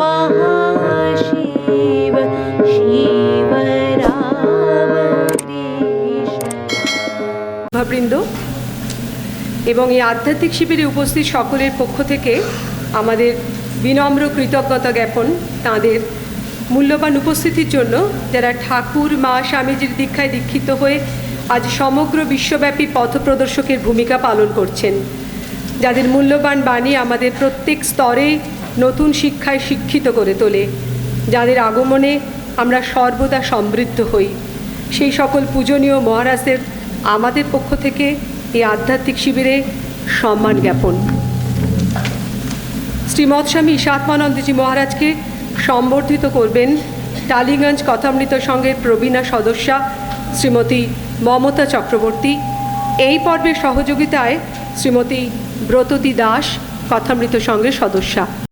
महाशिव এবং এই আধ্যাত্মিক শিবিরে উপস্থিত সকলের পক্ষ থেকে আমাদের বিনম্র কৃতজ্ঞতা জ্ঞাপন, তাঁদের মূল্যবান উপস্থিতির জন্য যারা ঠাকুর, মা, স্বামীজির দীক্ষায় দীক্ষিত হয়ে আজ সমগ্র বিশ্বব্যাপী পথ প্রদর্শকের ভূমিকা পালন করছেন, যাদের মূল্যবান বাণী আমাদের প্রত্যেক স্তরে নতুন শিক্ষায় শিক্ষিত করে তোলে, যাদের আগমনে আমরা সর্বদা সমৃদ্ধ হই। সেই সকল পূজনীয় মহারাজদের আমাদের পক্ষ থেকে এই আধ্যাত্মিক শিবিরে সম্মান জ্ঞাপন। শ্রীমৎ স্বামী সাতমানন্দজি মহারাজকে সম্বর্ধিত করবেন টালিগঞ্জ কথামৃত সংঘের প্রবীণা সদস্যা শ্রীমতী মমতা চক্রবর্তী। এই পর্বের সহযোগিতায় শ্রীমতী ব্রততী দাস কথামৃত সংঘের সদস্যা।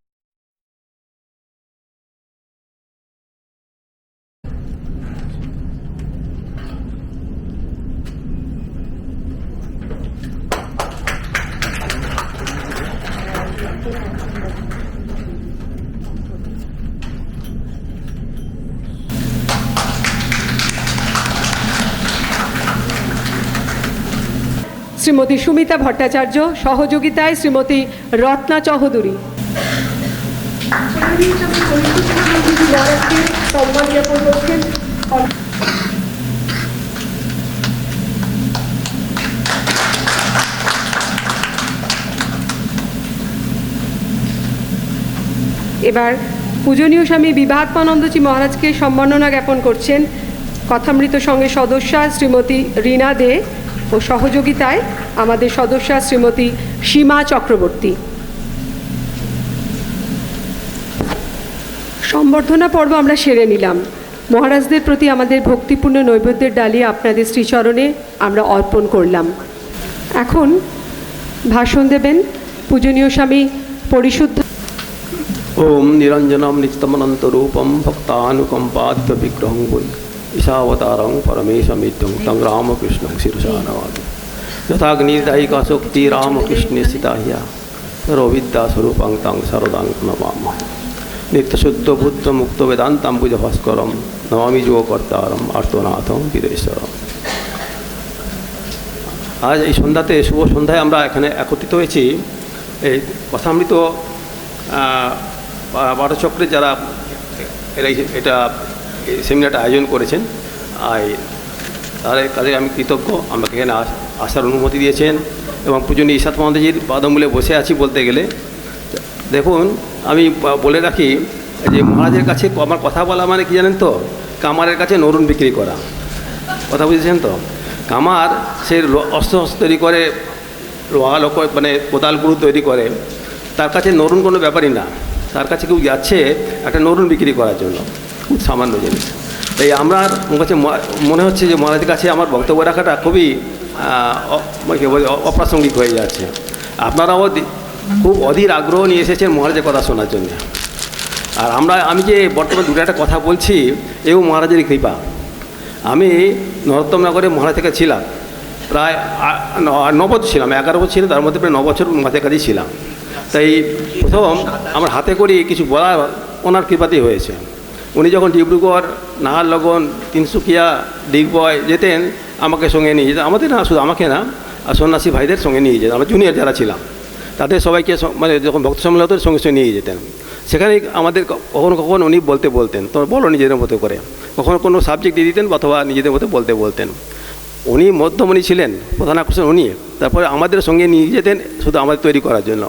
শ্রীমতী সুমিতা ভট্টাচার্য, সহযোগিতায় শ্রীমতী রত্না চৌধুরী। এবার পূজনীয় স্বামী বিভাত্মানন্দজি মহারাজকে সম্মাননা জ্ঞাপন করছেন কথামৃত সঙ্গে সদস্যা শ্রীমতী রীনা দে। ও সহযোগিতায় আমাদের সদস্যা শ্রীমতী সীমা চক্রবর্তী। সম্বর্ধনা পর্ব আমরা সেরে নিলাম। মহারাজদের প্রতি আমাদের ভক্তিপূর্ণ নৈবেদ্যের ডালি আপনাদের শ্রীচরণে আমরা অর্পণ করলাম। এখন ভাষণ দেবেন পূজনীয় স্বামী পরিশুদ্ধ ওম নিরঞ্জনম নিত্যমনন্তরূপম ভক্তানুকম্পাদ্য বিগ্রহং বৈ রামকৃষ্ণং শিরসা নমামি যথাগ্নির্দায়িকা শক্তি রামকৃষ্ণে স্থিতা হিয়া সর্ববিদ্যাস্বরূপং তং সরদাং নমাম নিত্যশুদ্ধ বুদ্ধ মুক্ত বেদান্তাম্বুজ ভাস্করম নমামি যোগকর্তারম আর্তনাথম বীরেশ্বরম আজ এই সন্ধ্যাতে শুভ সন্ধ্যায় আমরা এখানে একত্রিত হয়েছি। এই কথামৃত বারোচক্রে যারা এটা সেমিনারটা আয়োজন করেছেন। আর তাদের কাজে আমি কৃতজ্ঞ। আমাকে এখানে আস- আসার অনুমতি দিয়েছেন। এবং পূজনীয় ইসাত মহাদেজির পাদমূলে বসে আছি বলতে গেলে। দেখুন, আমি বলে রাখি যে মহারাজের কাছে আমার কথা বলা মানে কি জানেন তো? কামারের কাছে নরুন বিক্রি করা। কথা বুঝেছেন তো? কামার সে অস্ত্র অস্ত্র তৈরি করে লোহা লোক মানে কোদাল গুরু তৈরি করে। তার কাছে নরুন কোনো ব্যাপারই না। তার কাছে কেউ যাচ্ছে একটা নরুন বিক্রি করার জন্য। সামান্য জিনিস। এই আমার কাছে মনে হচ্ছে যে মহারাজের কাছে আমার বক্তব্য রাখাটা খুবই মানে অপ্রাসঙ্গিক হয়ে যাচ্ছে। আপনারাও খুব অধীর আগ্রহ নিয়ে এসেছেন মহারাজের কথা শোনার জন্য। আর আমরা, আমি যে বর্তমানে দুটো একটা কথা বলছি, এও মহারাজের কৃপা। আমি নরোত্তম নগরে মহারাজ থেকে ছিলাম। প্রায় আ- ন- ন বছর ছিলাম, এগারো বছর ছিলাম তার মধ্যে প্রায় বছর মাঝে কাছেই ছিলাম। তাই প্রথম আমার হাতে করে কিছু বলা ওনার কৃপাতেই হয়েছে। উনি যখন ডিব্রুগড় নাহারলগন তিনসুকিয়া দিগবয় যেতেন, আমাকে সঙ্গে নিয়ে যেতেন। আমাদের না, শুধু আমাকে না, আর সন্ন্যাসী ভাইদের সঙ্গে নিয়ে যেতেন। আমরা জুনিয়র যারা ছিলাম, তাদের সবাইকে মানে যখন ভক্ত সম্মেলন হতো সঙ্গে সঙ্গে নিয়ে যেতেন। সেখানে আমাদের কখনো কখনো উনি বলতে বলতেন তো বলো নিজেদের মতো করে। কখনো কোনো সাবজেক্ট দিয়ে দিতেন অথবা নিজেদের মতো বলতে বলতেন। উনি মধ্যমণি ছিলেন, প্রধান আকর্ষণ উনি। তারপরে আমাদের সঙ্গে নিয়ে যেতেন, শুধু আমাদের তৈরি করার জন্য।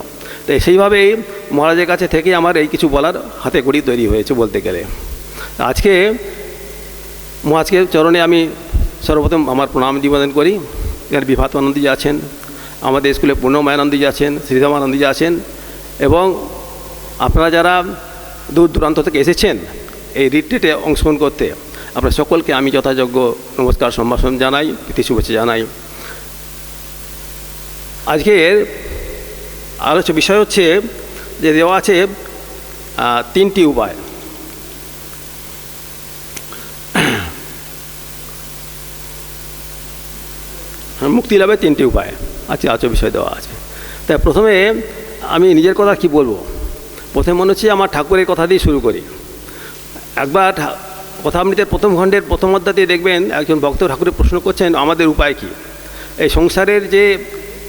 তাই সেইভাবেই মহারাজের কাছে থেকে আমার এই কিছু বলার হাতে করি তৈরি হয়েছে বলতে গেলে। আজকে মহাজকে চরণে আমি সর্বপ্রথম আমার প্রণাম নিবেদন করি। এখানে বিভাতানন্দী আছেন, আমাদের স্কুলে পূর্ণমায়ানন্দী আছেন শ্রীধামানন্দী আছেন এবং আপনারা যারা দূর দূরান্ত থেকে এসেছেন এই রিট্রিটে অংশগ্রহণ করতে আপনার সকলকে আমি যথাযোগ্য নমস্কার, সম্ভাষণ জানাই, প্রীতি শুভেচ্ছা জানাই। আজকের আলোচ্য বিষয় হচ্ছে যে দেওয়া আছে তিনটি উপায়। মুক্তি লাভের তিনটি উপায় আছে আলোচ্য বিষয় দেওয়া আছে। তাই প্রথমে আমি নিজের কথা কি বলব? প্রথমে মনে হচ্ছে আমার ঠাকুরের কথা দিয়ে শুরু করি। একবার ঠা- কথামৃতের প্রথম খণ্ডের প্রথম অধ্যায়তে দেখবেন, একজন ভক্ত ঠাকুরের প্রশ্ন করছেন, আমাদের উপায় কি? এই সংসারের যে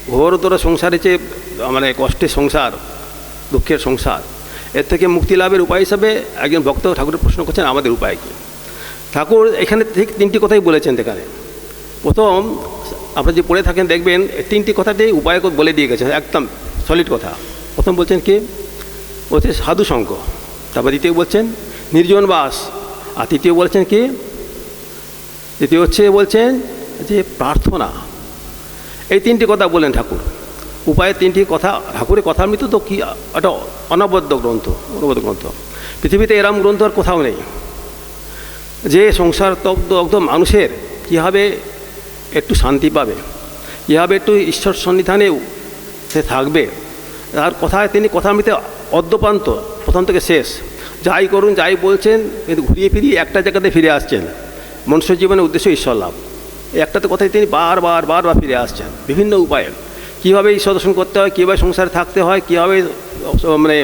ঘোরতর সংসারে যে মানে কষ্টের সংসার, দুঃখের সংসার, এর থেকে মুক্তি লাভের উপায় হিসাবে একজন ভক্ত ঠাকুরের প্রশ্ন করছেন, আমাদের উপায় কী? ঠাকুর এখানে ঠিক তিনটি কথাই বলেছেন এখানে। প্রথম আপনারা যে পড়ে থাকেন, দেখবেন তিনটি কথাতেই উপায় বলে দিয়ে গেছেন, একদম সলিড কথা। প্রথম বলছেন কি? বলছে সাধু সঙ্গ। তারপর দ্বিতীয় বলছেন নির্জন বাস। আর তৃতীয় বলছেন কি? তৃতীয় হচ্ছে বলছেন যে প্রার্থনা। এই তিনটি কথা বলেন ঠাকুর। উপায়ের তিনটি কথা, ঠাকুরের কথার মৃত্যু তো কি, একটা অনবদ্য গ্রন্থ অনবদ্য গ্রন্থ। পৃথিবীতে এরম গ্রন্থ আর কোথাও নেই। যে সংসার তগ্ধ মানুষের, কীভাবে একটু শান্তি পাবে। কীভাবে একটু ঈশ্বর সন্নিধানেও সে থাকবে। তার কথায় তিনি কথা কথামৃতে অদ্যপান্ত প্রথম থেকে শেষ। যাই করুন, যাই বলছেন, কিন্তু ঘুরিয়ে ফিরিয়ে একটা জায়গাতে ফিরে আসছেন। মনুষ্য জীবনের উদ্দেশ্য ঈশ্বর লাভ। একটাতে কথাই তিনি বারবার বারবার ফিরে আসছেন। বিভিন্ন উপায়ে। কীভাবে ঈশ্বর দর্শন করতে হয়, কীভাবে সংসারে থাকতে হয়, কীভাবে মানে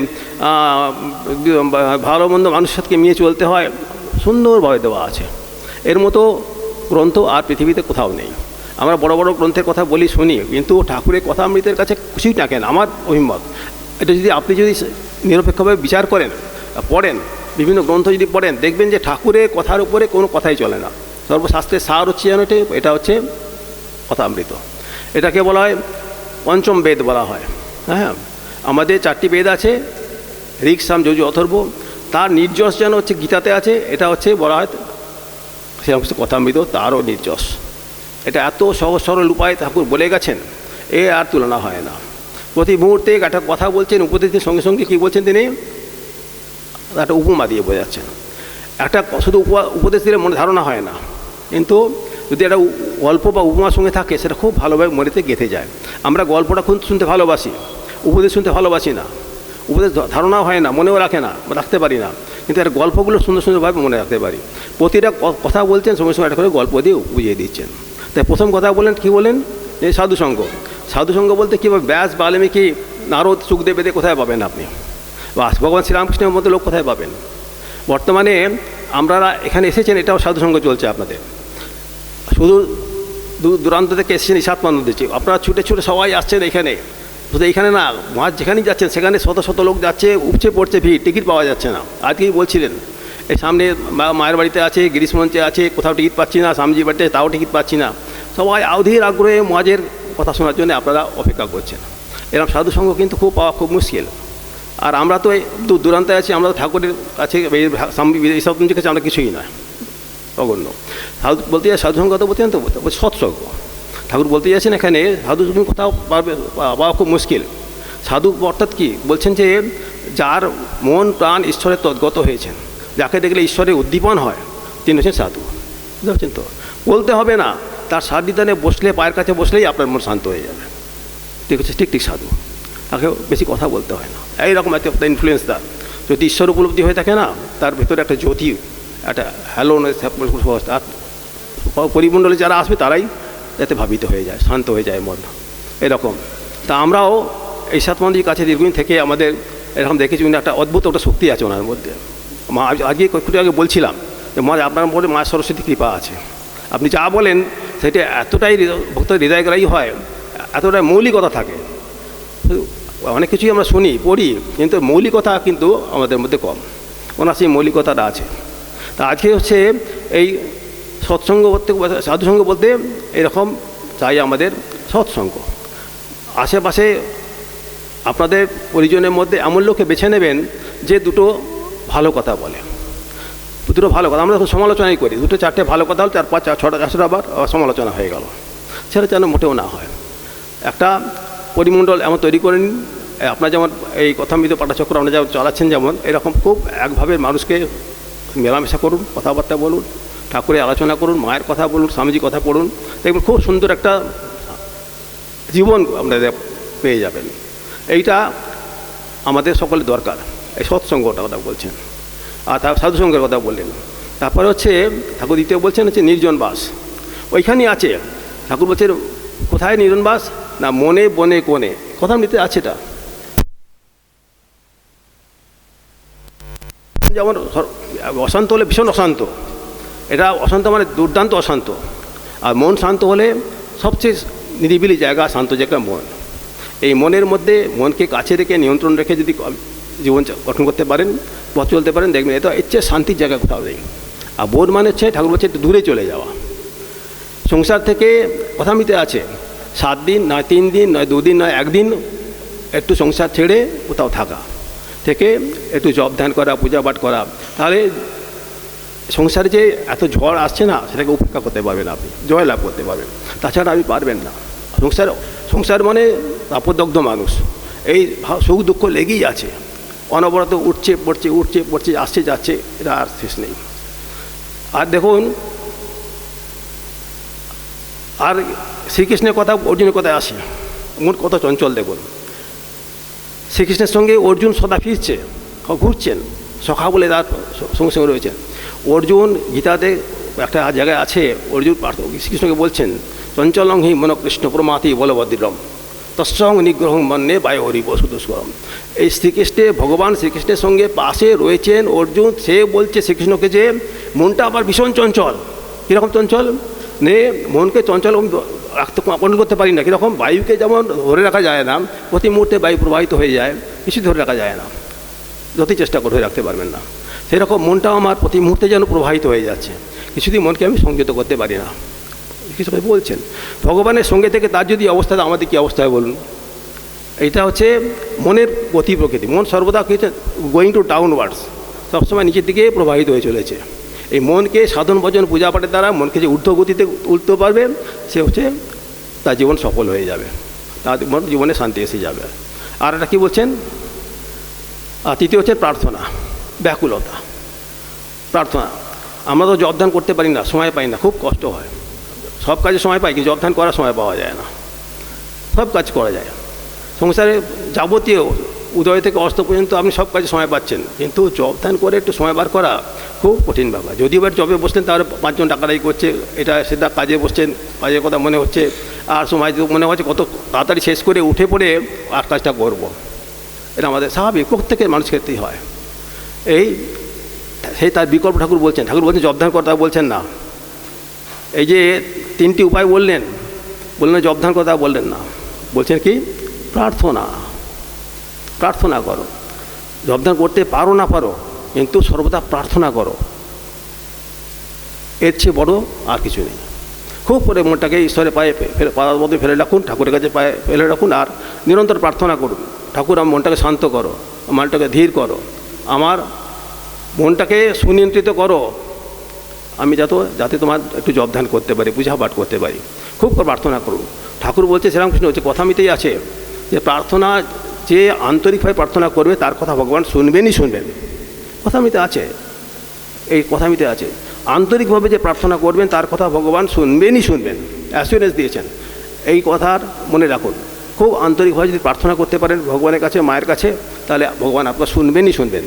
ভালো মন্দ মানুষের সাথে নিয়ে চলতে হয়, সুন্দরভাবে দেওয়া আছে। এর মতো গ্রন্থ আর পৃথিবীতে কোথাও নেই। আমরা বড় বড় গ্রন্থের কথা বলি, শুনি, কিন্তু ঠাকুরের কথা অমৃতের কাছে খুশি থাকেন আমার অভিমত, এটা যদি আপনি যদি নিরপেক্ষভাবে বিচার করেন, পড়েন, বিভিন্ন গ্রন্থ যদি পড়েন, দেখবেন যে ঠাকুরের কথার উপরে কোনো কথাই চলে না। সর্বশাস্ত্রের সার হচ্ছে যেন এটা হচ্ছে কথামৃত। এটাকে বলা হয় পঞ্চম বেদ বলা হয়। হ্যাঁ আমাদের চারটি বেদ আছে ঋক সাম যজু, অথর্ব। তার নির্যশ যেন হচ্ছে গীতাতে আছে, এটা হচ্ছে বলা হয় কিছু কথামৃত তারও নির্যশ এটা এত সহজ সরল উপায়, ঠাকুর বলে গেছেন, এ আর তুলনা হয় না। প্রতি মুহূর্তে একটা কথা বলছেন, উপদেশের সঙ্গে সঙ্গে কী বলছেন তিনি? একটা উপমা দিয়ে বোঝাচ্ছেন। একটা শুধু উপা- উপদেশ দিলে মনে ধারণা হয় না। কিন্তু যদি একটা গল্প বা উপমার সঙ্গে থাকে, সেটা খুব ভালোভাবে মনেতে গেঁথে যায়। আমরা গল্পটা খুব শুনতে ভালোবাসি, উপদেশ শুনতে ভালোবাসি না। উপদেশ ধ- ধারণাও হয় না, মনেও রাখে না রাখতে পারি না। কিন্তু এর গল্পগুলো সুন্দর সুন্দরভাবে মনে রাখতে পারি। প্রতিটা কথা বলছেন, সঙ্গে সঙ্গে একটা করে গল্প দিয়ে বুঝিয়ে দিচ্ছেন। তাই প্রথম কথা বলেন কী বলেন যে সাধুসঙ্গ। সাধুসঙ্গ বলতে কীভাবে ব্যাস, বাল্মীকি, নারদ সুখদেব এদের কোথায় পাবেন আপনি? বা ভগবান শ্রীরামকৃষ্ণের মতো লোক কোথায় পাবেন? বর্তমানে আমরা এখানে এসেছেন, এটাও সাধুসঙ্গ চলছে আপনাদের। শুধু দূর দূরান্ত থেকে এসেছেন ইসাত মান্য দিচ্ছি আপনারা ছুটে ছুটে সবাই আসছেন এখানে। শুধু এখানে না, মাছ যেখানেই যাচ্ছেন সেখানে শত শত লোক যাচ্ছে, উপচে পড়ছে ভিড়, টিকিট পাওয়া যাচ্ছে না। আজকেই বলছিলেন এই সামনে মায়ের বাড়িতে আছে, গিরিশ মঞ্চে আছে, কোথাও টিকিট পাচ্ছি না, স্বামীজির বাড়িতে তাও টিকিট পাচ্ছি না। সবাই অধীর আগ্রহে মাঝের কথা শোনার জন্য আপনারা অপেক্ষা করছেন। এরকম সাধুসঙ্গ কিন্তু খুব পাওয়া খুব মুশকিল। আর আমরা তো দূর দূরান্তে আছি, আমরা তো ঠাকুরের কাছে স্বামী এইসব কাছে আমরা কিছুই নয়, অগণ্য। সাধু, বলতে সাধুসঙ্গ তো বলতে সৎসঙ্গ। ঠাকুর বলতে যাচ্ছেন এখানে, সাধু সঙ্গ কোথাও পারবে, পাওয়া খুব মুশকিল। সাধু অর্থাৎ কি? বলছেন যে, যার মন, প্রাণ, ঈশ্বরের তদ্গত হয়েছেন, যাকে দেখলে ঈশ্বরের উদ্দীপন হয়, তিনি হচ্ছেন সাধু। বুঝতে পারছেন তো? বলতে হবে না, তার সান্নিধানে বসলে, পায়ের কাছে বসলেই আপনার মন শান্ত হয়ে যাবে। ঠিক হচ্ছে ঠিক ঠিক সাধু। তাকে বেশি কথা বলতে হয় না। এইরকম একটা ইনফ্লুয়েন্স তার। যদি ঈশ্বর উপলব্ধি হয়ে থাকে না, তার ভেতরে একটা জ্যোতি, একটা হ্যালো পরিমণ্ডলে যারা আসবে, তারাই যাতে ভাবিত হয়ে যায়, শান্ত হয়ে যায় মন এরকম। তা আমরাও এই সাত মন্দির কাছে দীর্ঘদিন থেকে আমাদের এরকম দেখেছি উনি একটা অদ্ভুত একটা শক্তি আছে ওনার মধ্যে। মা, আজ- আজকে একটু আগে বলছিলাম যে, মা, আপনার মধ্যে মা সরস্বতী কৃপা আছে। আপনি যা বলেন, সেটা এতটাই ভক্তের হৃদয়গ্রাহী হয়, এতটাই মৌলিকতা থাকে। অনেক কিছুই আমরা শুনি, পড়ি, কিন্তু মৌলিকতা কিন্তু আমাদের মধ্যে কম। ওনার সেই মৌলিকতাটা আছে। তা আজকে হচ্ছে এই সৎসঙ্গ বলতে, সাধুসঙ্গ বলতে এরকম চাই আমাদের সৎসঙ্গ। আশেপাশে আপনাদের পরিজনের মধ্যে এমন লোককে বেছে নেবেন যে দুটো ভালো কথা বলে। দুটো ভালো কথা, আমরা সমালোচনাই করি। দুটো, চারটে ভালো কথা হল চার পাঁচ, চার ছটা, চারশোটা আবার সমালোচনা হয়ে গেল। সেটা যেন মোটেও না হয়। একটা পরিমণ্ডল এমন তৈরি করে নিন আপনার যেমন এই কথামৃত পাঠচক্র আপনারা যেমন চালাচ্ছেন যেমন, এরকম খুব একভাবে মানুষকে মেলামেশা করুন, কথাবার্তা বলুন। ঠাকুরের আলোচনা করুন, মায়ের কথা বলুন স্বামীজি কথা পড়ুন, দেখবেন খুব সুন্দর একটা জীবন আপনাদের পেয়ে যাবেন। এইটা আমাদের সকলের দরকার, এই সৎসঙ্গটা কথা বলছেন। আর তার সাধুসঙ্গের কথা বললেন। তারপরে হচ্ছে ঠাকুর দ্বিতীয় বলছেন হচ্ছে নির্জন বাস। ওইখানেই আছে, ঠাকুর বলছেন, কোথায় নির্জন বাস? না, মনে, বনে, কোণে। কথা নিতে আছে এটা। যেমন অশান্ত হলে ভীষণ অশান্ত। এটা অশান্ত মানে দুর্দান্ত অশান্ত। আর মন শান্ত হলে সবচেয়ে নিরিবিলি জায়গা শান্ত জায়গা মন। এই মনের মধ্যে মনকে কাছে রেখে, নিয়ন্ত্রণ রেখে যদি জীবন গঠন করতে পারেন, পথ চলতে পারেন, দেখবেন এটা চেয়ে শান্তির জায়গা কোথাও নেই। আর বোধ মানে হচ্ছে ঠাকুর বলছে একটু দূরে চলে যাওয়া। সংসার থেকে কথা মিতে আছে, সাত দিন, নয় তিন দিন, নয় দুদিন, নয় একদিন একটু সংসার ছেড়ে কোথাও থাকা। থেকে একটু জব ধ্যান করা, পূজা পাঠ করা। তাহলে সংসারে যে এত ঝড় আসছে না, সেটাকে উপেক্ষা করতে পারবেন আপনি, জয়লাভ করতে পারবেন। তাছাড়া আপনি পারবেন না। সংসার সংসার মানে আপদগ্ধ মানুষ। এই সুখ দুঃখ লেগেই আছে। অনবরত উঠছে, পড়ছে উঠছে, পড়ছে, আসছে, যাচ্ছে এটা আর শেষ নেই। আর দেখুন, আর শ্রীকৃষ্ণের কথা অর্জুনের কথায় আসে। মন কত চঞ্চল দেখুন। শ্রীকৃষ্ণের সঙ্গে অর্জুন সদা ফিরছে, ঘুরছেন, সখা বলে তার সঙ্গে সঙ্গে রয়েছেন। অর্জুন গীতাতে একটা জায়গায় আছে, অর্জুন শ্রীকৃষ্ণকে বলছেন, চঞ্চলং হি মনকৃষ্ণ প্রমাতি বলভদ্রম তৎসং নিগ্রহ মন্যে বায়ু হরি বসুদুষ্করম এই শ্রীকৃষ্ণে ভগবান শ্রীকৃষ্ণের সঙ্গে পাশে রয়েছেন অর্জুন। সে বলছে শ্রীকৃষ্ণকে যে, মনটা আবার ভীষণ চঞ্চল। কীরকম চঞ্চল? নে, মনকে চঞ্চল রাখতে কন্ট্রোল করতে পারি না। কীরকম? বায়ুকে যেমন ধরে রাখা যায় না, প্রতি মুহূর্তে বায়ু প্রবাহিত হয়ে যায় কিছু ধরে রাখা যায় না। যতই চেষ্টা করে রাখতে পারবেন না। সেরকম মনটাও আমার প্রতি মুহূর্তে যেন প্রবাহিত হয়ে যাচ্ছে। কিছুদিন মনকে আমি সংযত করতে পারি না। কিছু বলছেন, ভগবানের সঙ্গে থেকে তার যদি অবস্থা আমাদের কী অবস্থা হয় বলুন? এটা হচ্ছে মনের গতি প্রকৃতি। মন সর্বদা কি গোয়িং টু ডাউনওয়ার্ডস সবসময় নিচের দিকে প্রবাহিত হয়ে চলেছে। এই মনকে সাধন ভজন পূজা পাঠের দ্বারা মনকে যে ঊর্ধ্ব গতিতে তুলতে পারবে, সে হচ্ছে তার জীবন সফল হয়ে যাবে। তার মন জীবনে শান্তি এসে যাবে। আর একটা কী বলছেন? আর তৃতীয় হচ্ছে প্রার্থনা। ব্যাকুলতা। প্রার্থনা। আমরা তো জবদান করতে পারি না, সময় পাই না, খুব কষ্ট হয়। সব কাজে সময় পাই, কিন্তু জবদান করার সময় পাওয়া যায় না। সব কাজ করা যায়। সংসারে যাবতীয় উদয় থেকে অস্ত পর্যন্ত আপনি সব কাজে সময় পাচ্ছেন। কিন্তু জব ধ্যান করে একটু সময় বার করা খুব কঠিন ব্যাপার। যদি এবার জবে বসলেন, তাহলে পাঁচজন টাকাটাই করছে, এটা সেটা কাজে বসছেন, কাজের কথা মনে হচ্ছে, আর সময় মনে হচ্ছে কত তাড়াতাড়ি শেষ করে উঠে পড়ে আর কাজটা করব। এটা আমাদের স্বাভাবিক, প্রত্যেকের মানুষ ক্ষেত্রেই হয়। এই, সেই তার বিকল্প ঠাকুর বলছেন ঠাকুর বলছেন জবধান কথা বলছেন না। এই যে তিনটি উপায় বললেন বললেন জবধান কথা বললেন না। বলছেন কি? প্রার্থনা। প্রার্থনা করো। জবধান করতে পারো না পারো, কিন্তু সর্বদা প্রার্থনা করো। এর চেয়ে বড় আর কিছু নেই। খুব করে মনটাকে ঈশ্বরের পায়ে ফেলে, পাড়ার মধ্যে ফেলে রাখুন, ঠাকুরের কাছে পায়ে ফেলে রাখুন, আর নিরন্তর প্রার্থনা করুন। ঠাকুর আমার মনটাকে শান্ত করো মনটাকে ধীর করো। আমার মনটাকে সুনিয়ন্ত্রিত করো। আমি যাতে যাতে তোমার একটু জবধান করতে পারি পূজা পাঠ করতে পারি, খুব প্রার্থনা করুন। ঠাকুর বলছে, শ্রীরামকৃষ্ণ হচ্ছে কথা মিতেই আছে যে প্রার্থনা, যে আন্তরিকভাবে প্রার্থনা করবে, তার কথা ভগবান শুনবেনই শুনবেন। কথা মিতে আছে। এই কথা মিতে আছে। আন্তরিকভাবে যে প্রার্থনা করবেন, তার কথা ভগবান শুনবেনই শুনবেন। অ্যাসুরেন্স দিয়েছেন। এই কথার মনে রাখুন। খুব আন্তরিকভাবে যদি প্রার্থনা করতে পারেন ভগবানের কাছে, মায়ের কাছে তাহলে ভগবান আপনার শুনবেনই শুনবেন।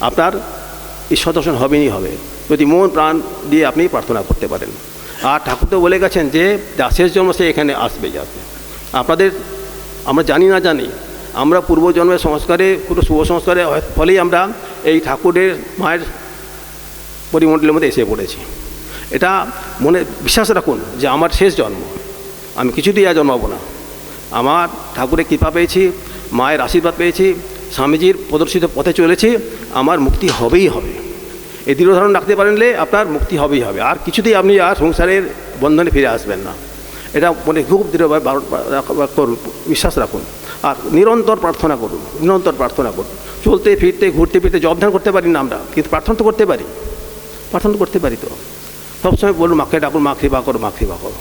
আপনার ঈশ্বর দর্শন হবেনই হবে। যদি মন প্রাণ দিয়ে আপনি প্রার্থনা করতে পারেন। আর ঠাকুর তো বলে গেছেন যে শেষ জন্ম সে এখানে আসবে আসবে আপনাদের, আমরা জানি না জানি, আমরা পূর্বজন্মের সংস্কারে, পুরো শুভ সংস্কারে ফলেই আমরা এই ঠাকুরের মায়ের পরিমণ্ডলের মধ্যে এসে পড়েছি। এটা মনে, বিশ্বাস রাখুন যে আমার শেষ জন্ম। আমি কিছুতেই আর জন্মাবো না। আমার ঠাকুরের কৃপা পেয়েছি, মায়ের আশীর্বাদ পেয়েছি স্বামীজির প্রদর্শিত পথে চলেছে, আমার মুক্তি হবেই হবে। এই দৃঢ় ধারণ রাখতে পারলে আপনার মুক্তি হবেই হবে। আর কিছুতেই আপনি আর সংসারের বন্ধনে ফিরে আসবেন না। এটা মনে খুব দৃঢ়ভাবে করুন বিশ্বাস রাখুন। আর নিরন্তর প্রার্থনা করুন, নিরন্তর প্রার্থনা করুন। চলতে, ফিরতে, ঘুরতে, ফিরতে জব করতে পারি না আমরা, কিন্তু প্রার্থনা তো করতে পারি। প্রার্থনা করতে পারি তো। সবসময় বলুন, মাকে ঠাকুর মা কৃপা করো, মা কৃপা করো।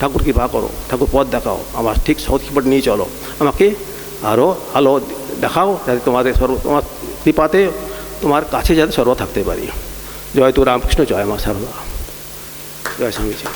ঠাকুর কৃপা করো, ঠাকুর পথ দেখাও, আমার ঠিক সৎ নিয়ে চলো। আমাকে আরও আলো দেখাও যাতে তোমাদের সর্ব, তোমার কৃপাতে তোমার কাছে যাতে সর্ব থাকতে পারি। জয় তো রামকৃষ্ণ, জয় মা সারদা জয় স্বামীজি।